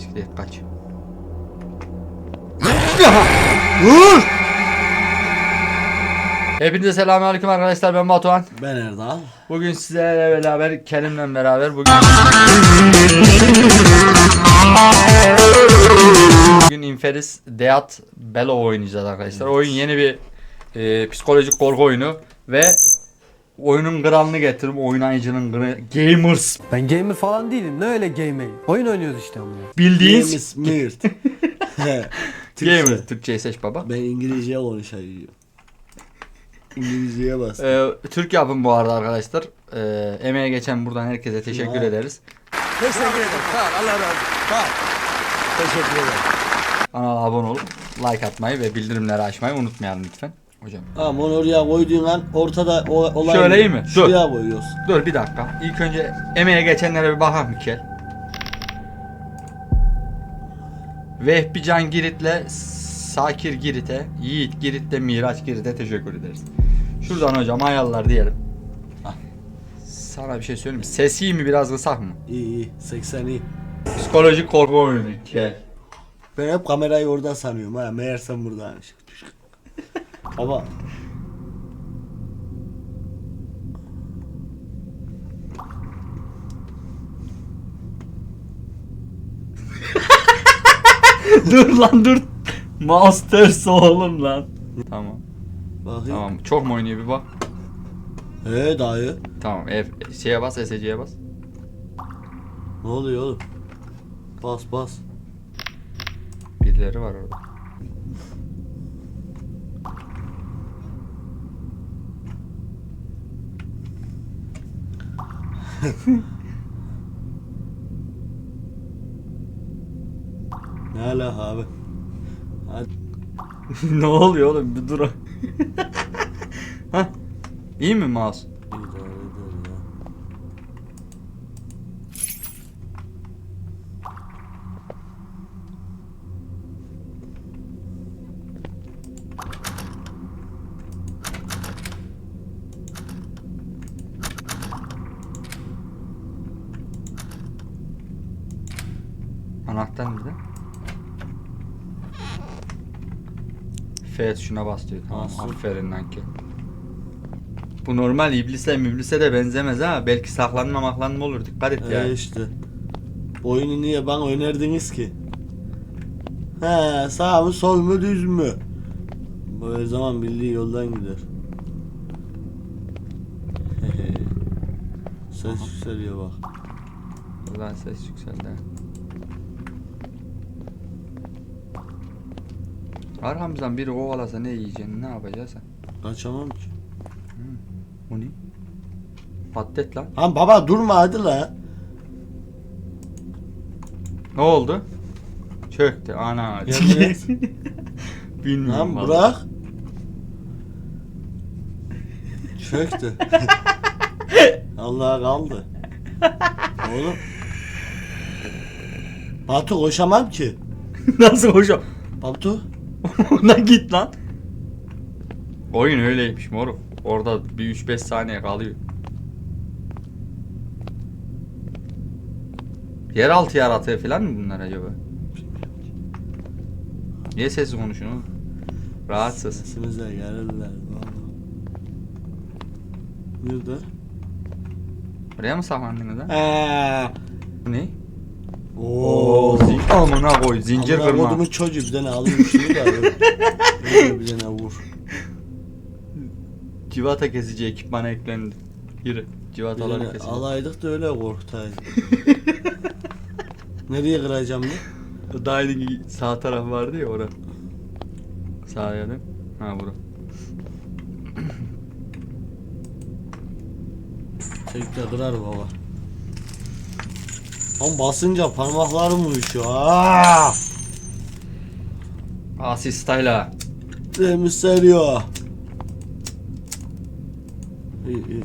Siktir et, kaç. Vur! Hepinize selamünaleyküm arkadaşlar ben Batuhan. Ben Erdal. Bugün sizlerle beraber Kerim'le beraber bugün Bugün Inferis Deat Bello oynayacağız arkadaşlar. Oyun yeni bir e, psikolojik korku oyunu ve oyunun kralını getiririm. Oynayıcının kralı. Gamers Ben gamer falan değilim. Ne öyle gamer? Oyun oynuyoruz işte ama. bildiğiniz James Mirt. Gamer. Türkçeyi seç baba. Ben İngilizce konuşayım. İngilizceye bas. Ee, Türk yapım bu arada arkadaşlar. Ee, emeğe geçen buradan herkese teşekkür Ya. ederiz. Teşekkür ederim. Sağ ol. Allah razı olsun. Sağ ol. Teşekkür ederim. Kanala abone olup like atmayı ve bildirimleri açmayı unutmayalım lütfen. Hocam. Tamam onu oraya koyduğun an ortada o, olay... Şöyle iyi mi? Dur. Şuraya koyuyorsun. Dur bir dakika. İlk önce emeğe geçenlere bir bakalım Mikel. Vehbi Can Girit'le Sakir Girit'e, Yiğit Girit'le Miraç Girit'e teşekkür ederiz. Şuradan hocam ayarlar diyelim. Sana bir şey söyleyeyim mi? Ses iyi mi biraz kısak mı? İyi iyi. 80 iyi. Psikolojik korku oyunu. Gel. Ben hep kamerayı orada sanıyorum ha. Meğersem buradaymış. Baba. dur lan dur. Mouse ters oğlum lan. Tamam. Bakayım. Tamam. Çok mu oynuyor bir bak. He dayı. Tamam. F şeye bas, SC'ye bas. Ne oluyor oğlum? Bas bas. Birileri var orada. Ne ala abi? Hadi. ne oluyor oğlum? Bir dur. Hah. İyi mi mouse? İdare eder ya. Anahtar nerede? F şuna bas diyor. Tamam. Aferin lan ki. Bu normal iblise müblise de benzemez ha. Belki saklanma maklanma olur. Dikkat et ya. He işte. Oyunu niye bana önerdiniz ki? He sağ mı sol mu düz mü? Her zaman bildiği yoldan gider. Ses yükseliyor bak. Buradan ses yükseldi. Ha. Arkamızdan biri kovalasa ne yiyeceksin? Ne yapacağız sen? Kaçamam ki. Bu ne? Patlet lan. Lan baba durma hadi la. Ne oldu? Çöktü ana. Et. Bilmiyorum. Lan vallahi. bırak. Çöktü. Allah'a kaldı. Oğlum. Batu koşamam ki. Nasıl hocam? Batu. Ona git lan. Oyun öyleymiş moruk. Orada bir 3-5 saniye kalıyor. Yeraltı yaratığı falan mı bunlar acaba? Niye sessiz konuşuyorsun oğlum? Rahatsız. Sesimize gelirler. vallahi. Nerede? Oraya mı saklandınız lan? Eee. Bu ne? Oo. Zin- Amına koy zincir Amına kırma. kodumun çocuğu bir tane alayım şunu da. Böyle bir tane vur. Civata kesici ekipmana eklendi. Yürü. Bir Civataları tane keselim. alaydık da öyle korkutaydı. Nereye kıracağım ne? Daha yeni sağ taraf vardı ya ora. Sağa dön. Ha bura. Tek de kırar baba. Lan basınca parmaklarım uyuşuyor. Aa! Asi style'a. Temiz seriyor. İyi iyi.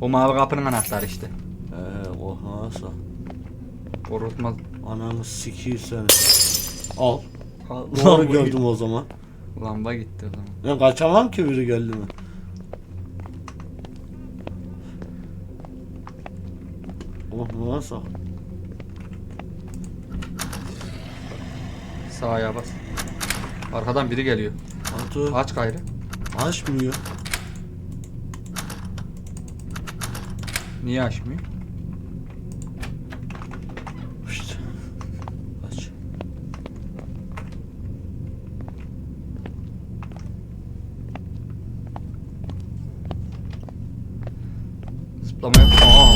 O mavi kapının anahtarı işte. Eee o nasıl? Korkutmaz. Ananı sikiyim seni. Al. Doğru gördüm o zaman. Lamba gitti o zaman. Ben kaçamam ki biri geldi mi? Sola sağ. Sağ ayağa bas. Arkadan biri geliyor. Batu. Aç gayrı. Açmıyor. Niye açmıyor? İşte. Aç. Zıplamaya... Aa!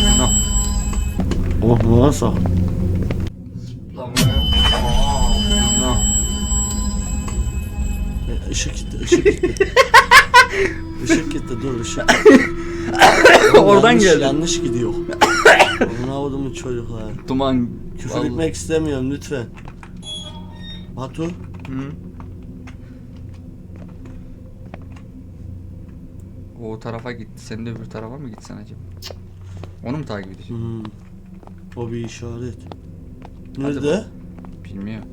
Nasıl? Buna. E, ışık gitti, ışık gitti. Işık gitti, dur ışık. Oradan yanlış, geldi. Yanlış gidiyor. Ona odumun çocuklar. Duman. Küfür Vallahi. etmek istemiyorum lütfen. Batu, Hı. O tarafa gitti. Sen de öbür tarafa mı gitsen acaba? Onu mu takip edeceğim? hmm. O bir işaret. Nerede? Bilmiyorum.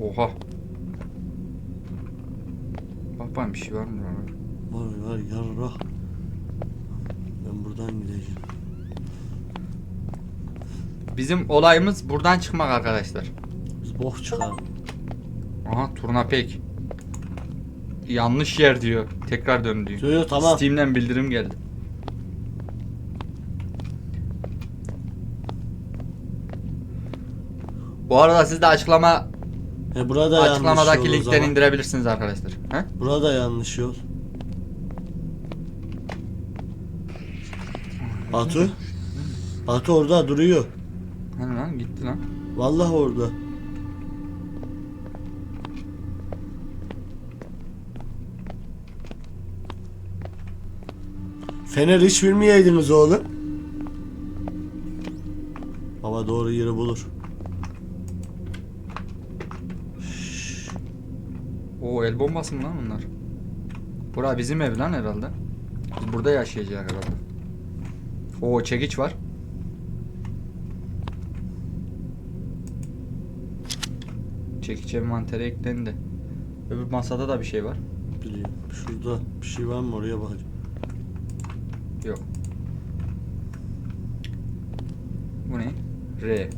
Oha. Bak bak bir şey var mı lan? Var var yarra. Ben buradan gideceğim. Bizim olayımız buradan çıkmak arkadaşlar. Biz bok çıkalım. Aha turna pek. Yanlış yer diyor. Tekrar dön diyor. Yo yo tamam. Steam'den bildirim geldi. Bu arada siz de açıklama E burada yanlış açıklamadaki yol o linkten zaman. indirebilirsiniz arkadaşlar. He? Burada yanlış yol. Batu? Batu orada duruyor. Hani lan gitti lan. Vallahi orada. Fener hiç bilmeyeydiniz oğlum. Baba doğru yeri bulur. O el bombası mı lan bunlar? Bura bizim ev lan herhalde. Biz burada yaşayacağız herhalde. O çekiç var. Çekiç envantere eklendi. Öbür masada da bir şey var. Biliyorum. Şurada bir şey var mı oraya bakacağım. Yok. Bu ne? R.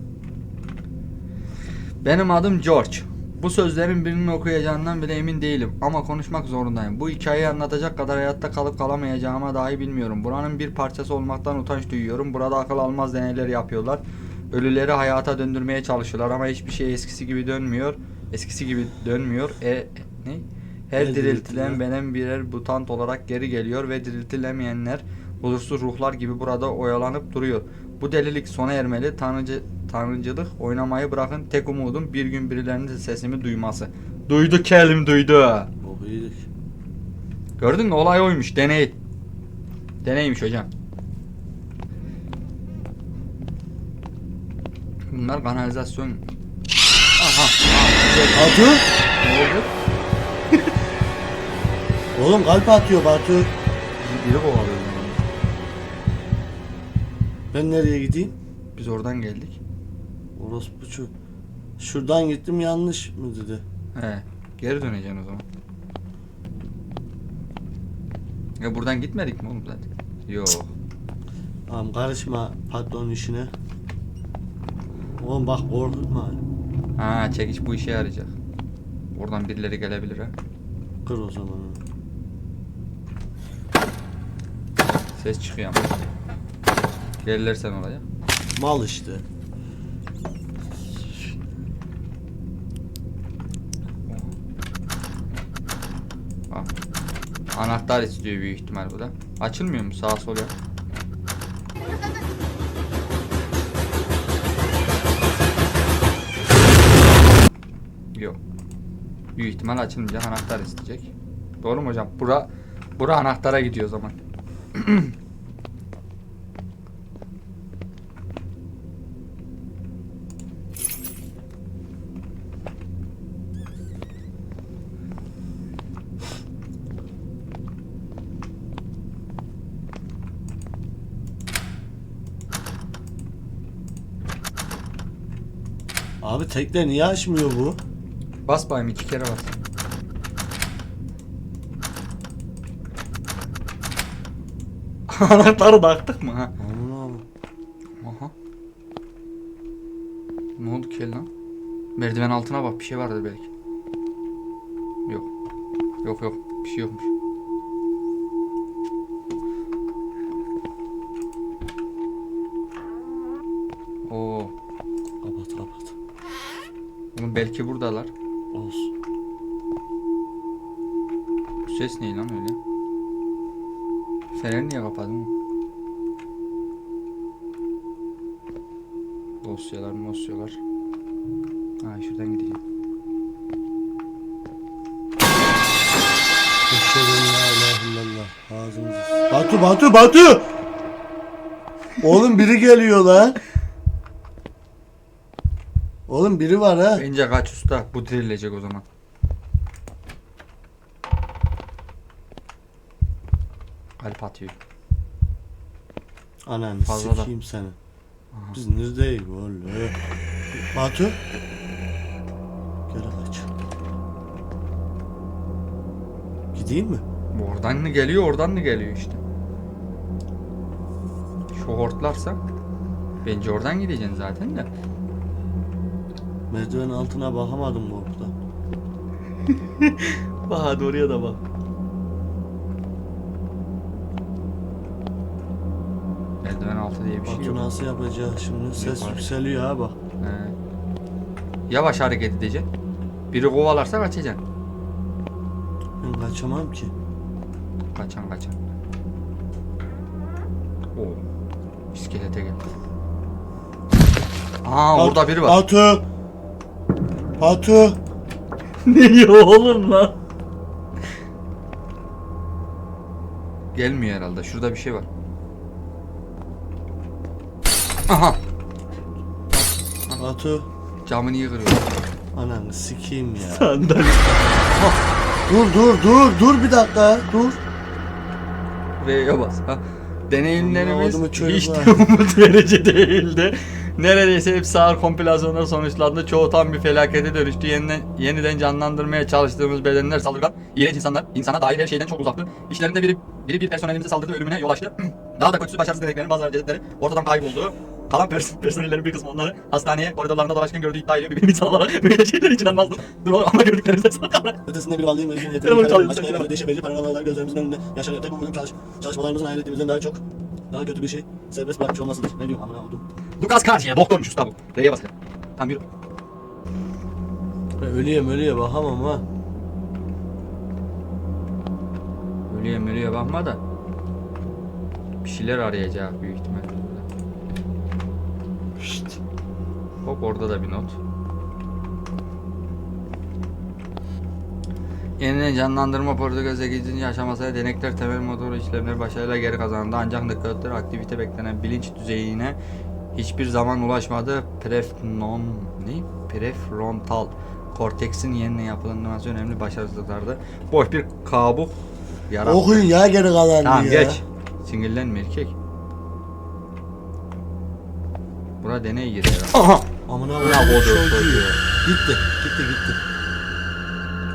Benim adım George. Bu sözlerin birini okuyacağından bile emin değilim ama konuşmak zorundayım. Bu hikayeyi anlatacak kadar hayatta kalıp kalamayacağıma dahi bilmiyorum. Buranın bir parçası olmaktan utanç duyuyorum. Burada akıl almaz deneyler yapıyorlar. Ölüleri hayata döndürmeye çalışıyorlar ama hiçbir şey eskisi gibi dönmüyor. Eskisi gibi dönmüyor. E ne? Her diriltilen benim birer mutant olarak geri geliyor ve diriltilemeyenler huzursuz ruhlar gibi burada oyalanıp duruyor. Bu delilik sona ermeli. Tanrıcı, tanrıcılık oynamayı bırakın. Tek umudum bir gün birilerinin sesimi duyması. Duydu Kelim duydu. Oh iyiydik. Gördün mü olay oymuş deney. Deneymiş hocam. Bunlar kanalizasyon. Aha. Batu? Ne oldu? Oğlum kalp atıyor Batu. Bizi biri kovalıyor. Ben nereye gideyim? Biz oradan geldik. Orospu şu. Şuradan gittim yanlış mı dedi. He. Geri döneceksin o zaman. Ya buradan gitmedik mi oğlum zaten? Yok. Tamam karışma patron işine. Oğlum bak korkutma. Ha çekiç bu işe yarayacak. Oradan birileri gelebilir ha. Kır o zaman. Ses çıkıyor ama. Gelirler oraya. Mal işte. Anahtar istiyor büyük ihtimal bu da. Açılmıyor mu sağa sola? Yok. Büyük ihtimal açılmayacak anahtar isteyecek. Doğru mu hocam? Bura bura anahtara gidiyor o zaman. Abi tekne niye açmıyor bu? Bas bayım iki kere bas. Anahtarı baktık mı ha? Aman abi. Aha. Ne oldu ki lan? Merdiven altına bak bir şey vardır belki. Yok. Yok yok bir şey yokmuş. Belki buradalar. Olsun. Bu ses ne lan öyle? Feneri niye kapadın? Dosyalar mosyalar. Ha şuradan gideceğim. Batu Batu Batu! Oğlum biri geliyor lan. Oğlum biri var ha. Bence kaç usta bu dirilecek o zaman. Kalp atıyor. Ananı Fazla da. sikeyim seni. Biz neredeyiz oğlum? Batu. Geri kaç. Gideyim mi? Oradan mı geliyor oradan mı geliyor işte. Şu hortlarsa bence oradan gideceksin zaten de. Merdiven altına bakamadım korkudan. Bak hadi oraya da bak. Merdiven altı diye bir şey Batu yok. nasıl yapacak şimdi? Ses Yukarı. yükseliyor ha bak. He. Yavaş hareket edeceksin. Biri kovalarsa kaçacaksın. Ben kaçamam ki. Kaçan kaçan. Oo. İskelete geldi. Aa Bat- orada biri var. Batu. Batu. ne diyor oğlum lan? Gelmiyor herhalde. Şurada bir şey var. Aha. Batu. Camı niye kırıyor? Ananı sikeyim ya. Sandalye. dur dur dur dur bir dakika dur. V'ye bas. Ha. Deneyimlerimiz hiç de umut verici değildi. Neredeyse hepsi ağır kompilasyonlar sonuçlandı. Çoğu tam bir felakete dönüştü. Yeniden, yeniden canlandırmaya çalıştığımız bedenler saldırgan. İğrenç insanlar. insana dair her şeyden çok uzaktı. İşlerinde biri, biri bir personelimize saldırdı ölümüne yol açtı. Daha da kötüsü başarısız deneklerin bazıları cesetleri ortadan kayboldu. Kalan pers personellerin bir kısmı onları hastaneye koridorlarında dolaşırken gördüğü iddia ediyor. Bir bilim insan olarak böyle şeyler hiç inanmazdım. Dur oğlum ama gördüklerimizde sonra Ötesinde bir varlığın ve gücün Telefonu çalıyor, Başka telefonu. yerlerde değişebilir. Paranormal gözlerimizin önünde yaşanıyor. Tek umudum çalış çalışmalarımızın hayaletimizden daha çok daha kötü bir şey serbest bırakmış olmasıdır. Ne diyorum amına koydum. Lucas Karşı'ya doktormuş usta bu. R'ye bas. Tamam yürü. Ben ölüye ölüye bakamam ha. Ölüye mölüye bakma da. Bir şeyler arayacak büyük ihtimalle burada. Şşt. Hop orada da bir not. Yeniden canlandırma Portekiz'e gidince aşamasıyla denekler temel motoru işlemleri başarıyla geri kazandı. Ancak nükleotlar aktivite beklenen bilinç düzeyine hiçbir zaman ulaşmadı. Prefnon ne? Prefrontal korteksin yeniden yapılanması önemli başarısızlıklardı. Boş bir kabuk yarattı. Okuyun ya geri kalanını Tamam ya. geç. Sinirlenme erkek. Bura deney herhalde. Aha! Amına o Çocuğu. Gitti. Gitti gitti.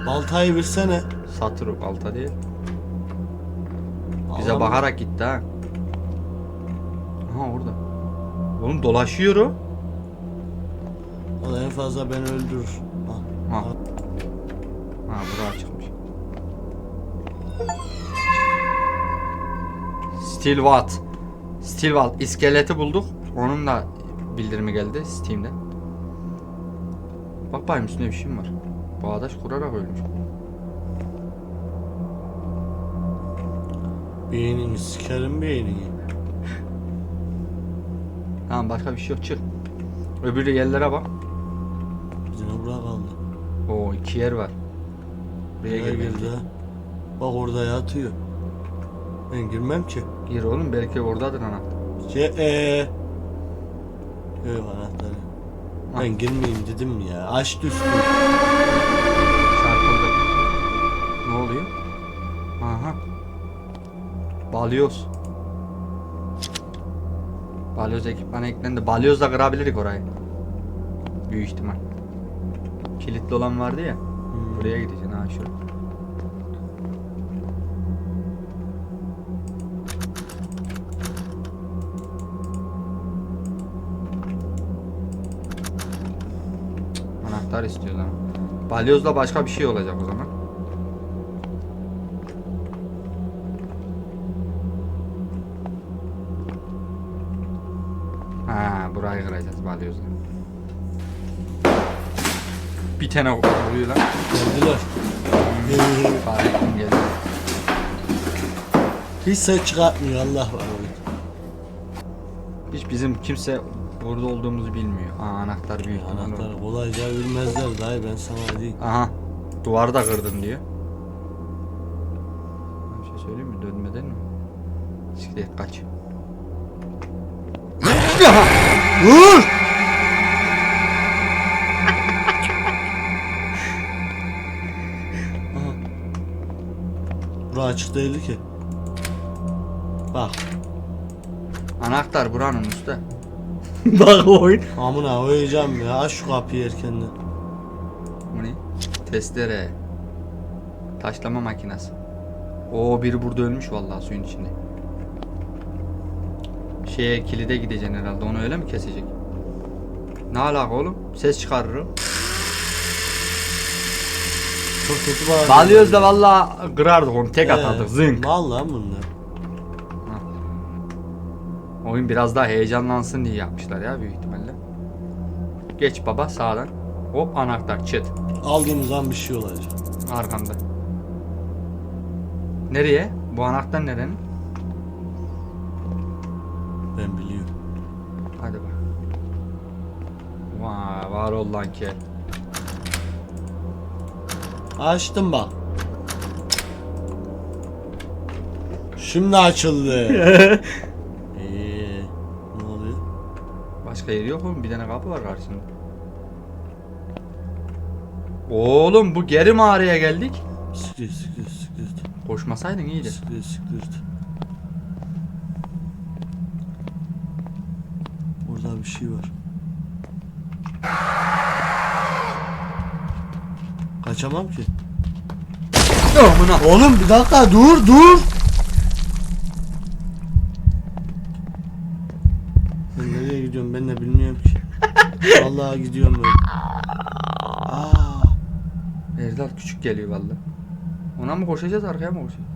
Baltayı versene. Satırık alta değil. Bize Allah'ım. bakarak gitti ha. Aha orada. Oğlum dolaşıyor o. O da en fazla beni öldürür. Ha. Ha. Ha bura açıkmış. Still what? Still what? İskeleti bulduk. Onun da bildirimi geldi Steam'de. Bak bakayım üstünde bir şey mi var? Bağdaş kurarak ölmüş. Beynini sikerim beynini. Tamam başka bir şey yok çık. Öbürü yerlere bak. Bizim buraya kaldı. Oo iki yer var. Buraya Buraya gir girdi ha. Bak orada yatıyor. Ben girmem ki. Gir oğlum belki oradadır anahtar. Şey eee. Yok anahtarı. Ben girmeyeyim dedim ya. Aç düştü. Çarpıldı. Ne oluyor? Aha. Balyoz. Balyoz ekipmanı eklendi. Balyozla kırabilirik orayı. Büyük ihtimal. Kilitli olan vardı ya. Hmm. Buraya gideceksin ha şuraya. Anahtar istiyor zaman. Balyozla başka bir şey olacak o zaman. Ha, burayı kıracağız balyozla. Bir tane vuruyor lan. Geldiler. Fare kim geldi? Hiç ses çıkartmıyor Allah var. Hiç bizim kimse burada olduğumuzu bilmiyor. Aa, anahtar büyük. ihtimalle. Anahtarı kolayca bilmezler dayı ben sana diyeyim. Aha. Duvarı da kırdın diyor. Bir şey söyleyeyim mi? Dönmeden mi? Siktir kaç. Vur! Bura açık değildi ki. Bak. Anahtar buranın usta. Bak oyun. Amına koyacağım ya. Aç şu kapıyı erkenden. Bu ne? Testere. Taşlama makinesi. Oo biri burada ölmüş vallahi suyun içinde. Şeye kilide gideceksin herhalde. Onu öyle mi kesecek? Ne alaka oğlum? Ses çıkarırım. Çok kötü bağırıyor. Balyoz da vallahi kırardık onu. Tek atardık. Zınk. Mal lan bunlar. Oyun biraz daha heyecanlansın diye yapmışlar ya büyük ihtimalle. Geç baba sağdan. Hop anahtar çıt. Aldığımız an bir şey olacak. Arkanda. Nereye? Bu anahtar nerenin? Ben biliyorum. Hadi bak. Vay var ol lan ki. Açtım bak. Şimdi açıldı. Eee ne oluyor? Yeri yok oğlum. Bir tane kapı var karşısında. Oğlum bu geri mağaraya geldik. Siktir siktir siktir. Koşmasaydın iyiydi. Siktir siktir. Burada bir şey var. Kaçamam ki. Amına. Oğlum bir dakika dur dur. Gidiyorum ben de bilmiyorum ki. Vallahi gidiyorum böyle. Aa, Erdal küçük geliyor valla. Ona mı koşacağız arkaya mı koşacağız?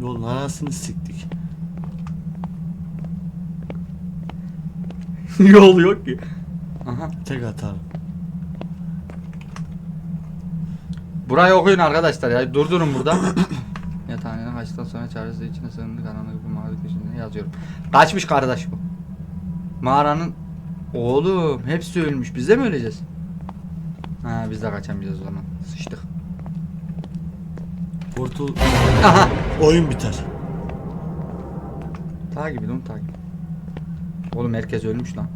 yolun anasını siktik. Yol yok ki. Aha. Tek atarım. Burayı okuyun arkadaşlar ya. Durdurun burada. sığındı karanlık bir mağara köşesinde yazıyorum. Kaçmış kardeş bu. Mağaranın Oğlum hepsi ölmüş. Biz de mi öleceğiz? Ha biz de kaçamayacağız o zaman. Sıçtık. Kurtul. Aha. Oyun biter. Takip edin takip. Oğlum herkes ölmüş lan.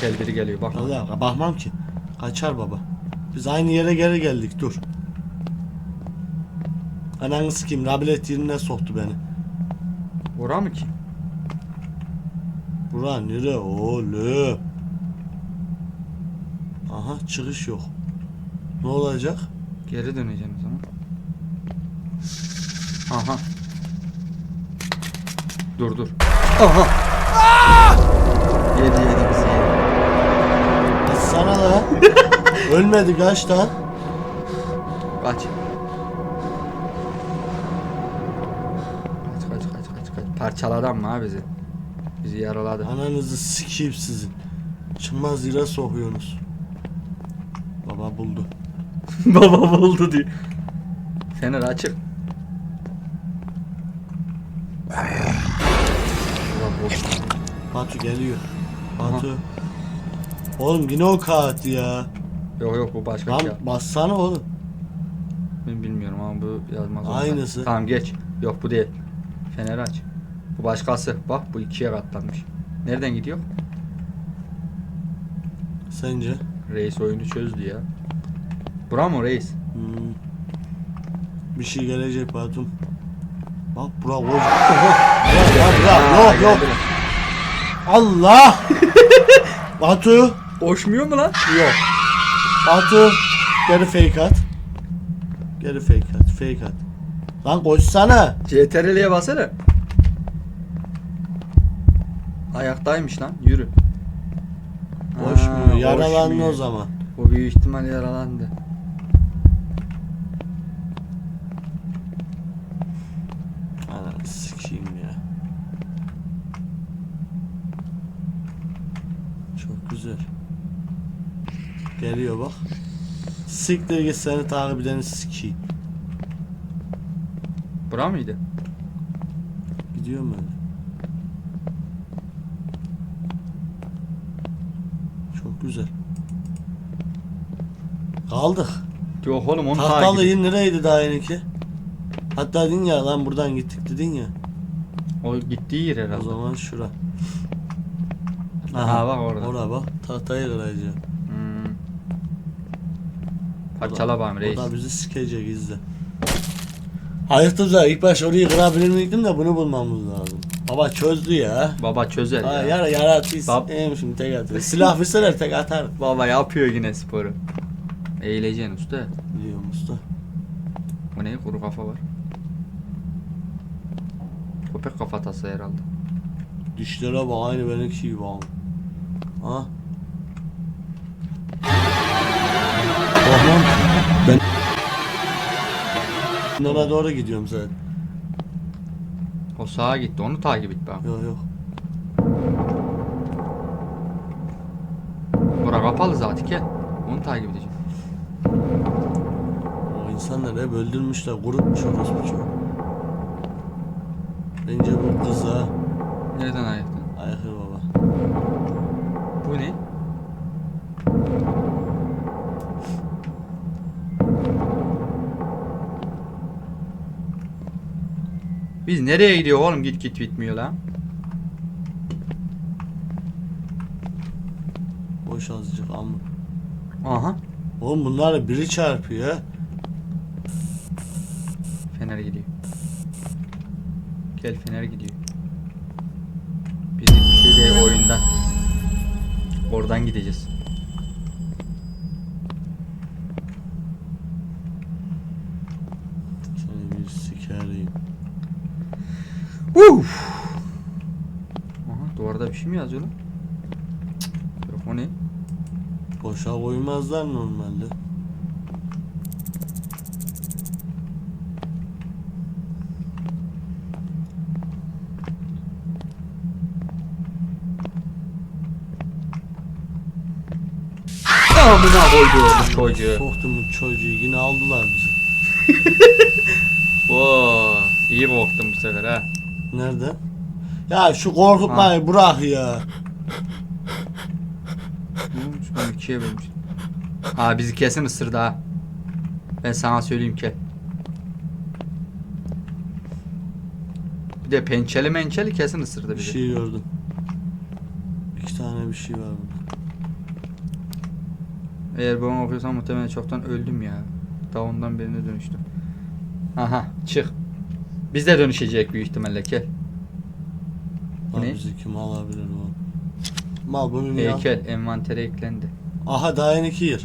Gel biri geliyor bak. Allah bakmam ki. Kaçar baba. Biz aynı yere geri geldik dur. Ananı sikeyim Rabilet yerine soktu beni. Ora mı ki? Bura nere oğlum? Aha çıkış yok. Ne olacak? Geri döneceğim o zaman. Aha. Dur dur. Aha. Yedi yedi bizi yedi. Sana da. Ölmedi kaç. Kaç. Kaç Parçaladı ama bizi. Bizi yaraladı. Ananızı sikeyim sizin. Çıkmaz yere sokuyorsunuz. Baba buldu. Baba buldu diyor. Fener açık. Batu geliyor. Batu. Oğlum yine o kağıt ya. Yok yok bu başka Lan bir şey. bassana oğlum. Ben bilmiyorum ama bu yazmaz. olsa. Aynısı. Tamam geç. Yok bu değil. Fener aç. Bu başkası. Bak bu ikiye katlanmış. Nereden gidiyor? Sence? Reis oyunu çözdü ya. Bura mı reis? Hmm. Bir şey gelecek Batum. Bak bura bura yok yok. geldi. Allah. Batu. Koşmuyor mu lan? Yok. Batu. Geri fake at. Geri fake at. Fake at. Lan koşsana. CTRL'ye basana. Ayaktaymış lan. Yürü. Boş Ha, mu? Yaralandı boş o mu? zaman. O büyük ihtimal yaralandı. Ananı sikeyim ya. Çok güzel. Geliyor bak. Siktir git seni takip edeni sikeyim. Bura mıydı? Gidiyor mu öyle? Çok güzel. Kaldık. Yok oğlum onu Tahtalı takip et. in nereydi daha yeniki? Hatta dedin ya lan buradan gittik dedin ya. O gittiği yer O herhalde. zaman şura. Aha bak orada. Orada bak tahtayı kıracağım. Hmm. Parçala bakayım O reis. da bizi sikecek izle. Hayırdır da ilk baş orayı kırabilir miydim de bunu bulmamız lazım. Baba çözdü ya. Baba çözer Ha, ya. yara yara atıyız. Bab- Em şimdi tek atıyor. Silah verseler tek atar. Baba yapıyor yine sporu. Eğileceksin usta. Biliyorum usta. Bu ne? Kuru kafa var. Köpek kafatası herhalde. Dişlere bak aynı benimki gibi bak. Ha? Orman. Ben... Ben Ona doğru gidiyorum zaten. O sağa gitti. Onu takip et bak. Yok yok. Bura kapalı zaten gel. Onu takip edeceğim. O insanları hep öldürmüşler, kurutmuş orospu çocuğu. Bence bu kız ha. Nereden ayakta? Ayakır baba. Bu ne? Biz nereye gidiyor oğlum git git bitmiyor lan. Boş azıcık amma. Aha. Oğlum bunlar biri çarpıyor ha. Fener gidiyor. Gel Fener gidiyor. Bizim bir şey değil oyundan. Oradan gideceğiz. Seni bir sikereyim. Uf. Aha duvarda bir şey mi yazıyor lan? Cık, Yok o ne? Boşa koymazlar normalde. Amına koyduğum çocuğu. Soktum bu çocuğu yine aldılar bizi. Oo, iyi korktum bu sefer ha. Nerede? Ya şu korkutmayı bırak ya. Ne olmuş? Ben ikiye bölmüş. Ha bizi kesin ısırdı ha. Ben sana söyleyeyim ki. Bir de pençeli mençeli kesin ısırdı Bir bizi. şey gördüm. İki tane bir şey var burada. Eğer ben okuyorsam muhtemelen çoktan öldüm ya. Daha ondan birine dönüştüm. Aha çık. Biz de dönüşecek büyük ihtimalle gel. Bu ne? bizi kim alabilir bu? Mal bunu niye al? Heykel envantere eklendi. Aha daha yeni iki yer.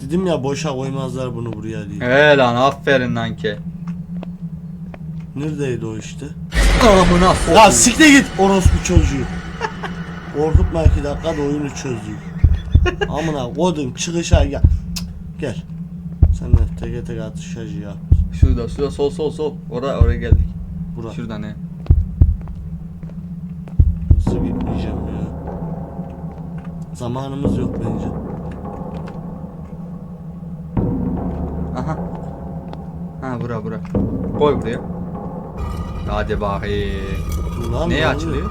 Dedim ya boşa koymazlar bunu buraya diye. He lan aferin lan ki. Neredeydi o işte? Amına Ya siktir git orospu çocuğu. Korkutma iki dakika da oyunu çözdük. Amına kodum çıkışa gel. Cık, Gel. Sen de teke tek atışacı ya. Şurada şurada sol sol sol. Oraya oraya geldik. Bura. Şurada ne? Hızlı gitmeyeceğim ya. Zamanımız yok bence. Aha. Ha bura bura. Koy buraya. Hadi bakayım. Ne açılıyor?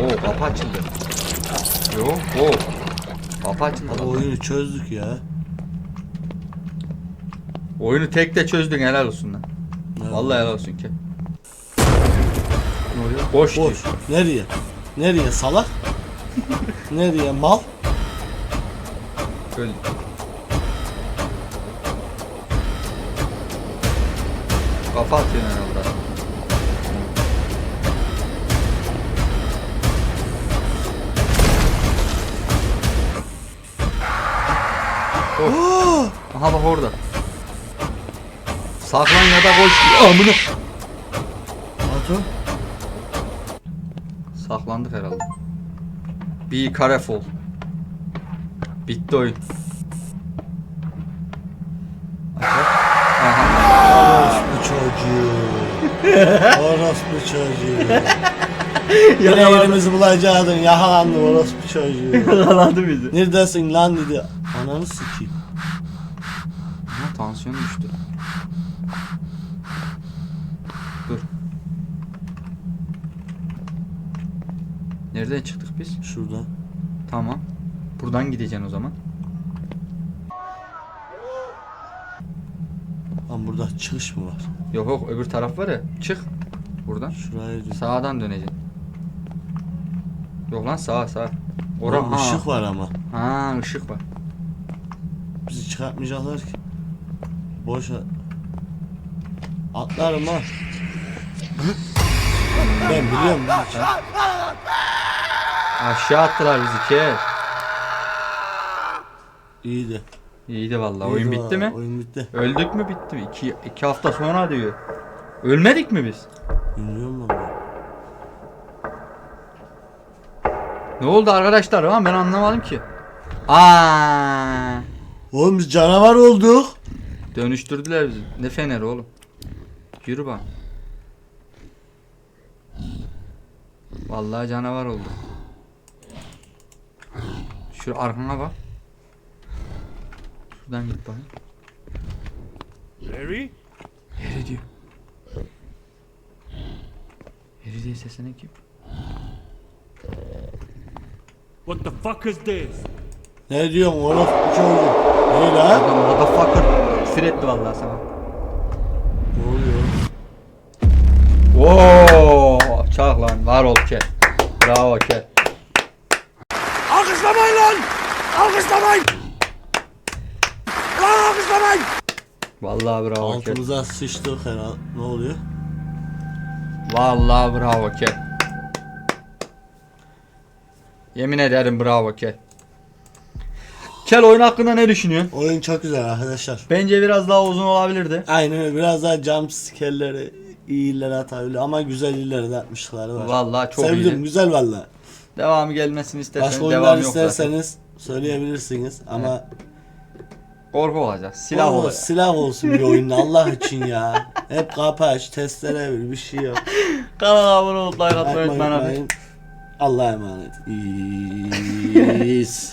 Oo kapı açıldı. Yo o. Kapı açıldı. Abi lan. oyunu çözdük ya. Oyunu tek de çözdün helal olsun lan. Evet. Vallahi helal olsun ki. Ne oluyor? Boş. Boş. diyor. Nereye? Nereye salak? Nereye mal? Öldü. Kafa atıyorsun herhalde. Aha bak orada. Saklan ya da koş. Amına. Batu. Saklandık herhalde. Be careful. Bitti oyun. Orospu çocuğu. Orospu çocuğu. Yine yerimizi bulacaktın. Yakalandın orospu çocuğu. Yakaladı bizi. Neredesin lan dedi. Ananı sikeyim. Tansiyon düştü. Dur. Nereden çıktık biz? Şuradan. Tamam. Buradan gideceksin o zaman. Lan burada çıkış mı var? Yok yok öbür taraf var ya. Çık. Buradan. Şuraya diyor. Sağdan döneceksin. Yok lan sağa sağa. Ora Oğlum ha. ışık var ama. Ha ışık var. Bizi çıkartmayacaklar ki. Boş. Atlarım ha. ben biliyorum için. Aşağı attılar bizi ki. İyiydi. İyiydi vallahi. İyiydi Oyun bitti vallahi, mi? Oyun bitti. Öldük mü bitti mi? İki, iki hafta sonra diyor. Ölmedik mi biz? Bilmiyorum ben. Ne oldu arkadaşlar ama ben anlamadım ki. Aa, Oğlum biz canavar olduk. Dönüştürdüler bizi. Ne feneri oğlum? Yürü bak. Vallahi canavar oldu. Şu arkana bak. Şuradan git bakayım. Larry? Harry diyor. Harry diye seslenen kim? What the fuck is this? Ne diyorsun çocuğu? Ne lan? Adam motherfucker. Küfür etti vallahi sana. Ne oluyor? Oo, çak lan var ol kel. Bravo kel. Alkışlamayın lan! Alkışlamayın! Lan alkışlamayın! Vallahi bravo kel. Altımıza sıçtık herhalde. Ne oluyor? Vallahi bravo kel. Yemin ederim bravo kel. Kel oyun hakkında ne düşünüyorsun? Oyun çok güzel arkadaşlar. Bence biraz daha uzun olabilirdi. Aynen öyle. Biraz daha jump scare'leri iyi ileri atabilir ama güzel ileri de atmışlar var. Vallahi çok Sevdim iyi. güzel valla. Devamı gelmesini isterseniz Başka oyunlar devam yok zaten. isterseniz söyleyebilirsiniz ama Korku olacak. Silah Oo, olacak. silah olsun bir oyunda Allah için ya. Hep kapı aç, testere bir, bir şey yok. Kanala abone olup like atmayı unutmayın bakmayın. Allah'a emanet. İyiyiz.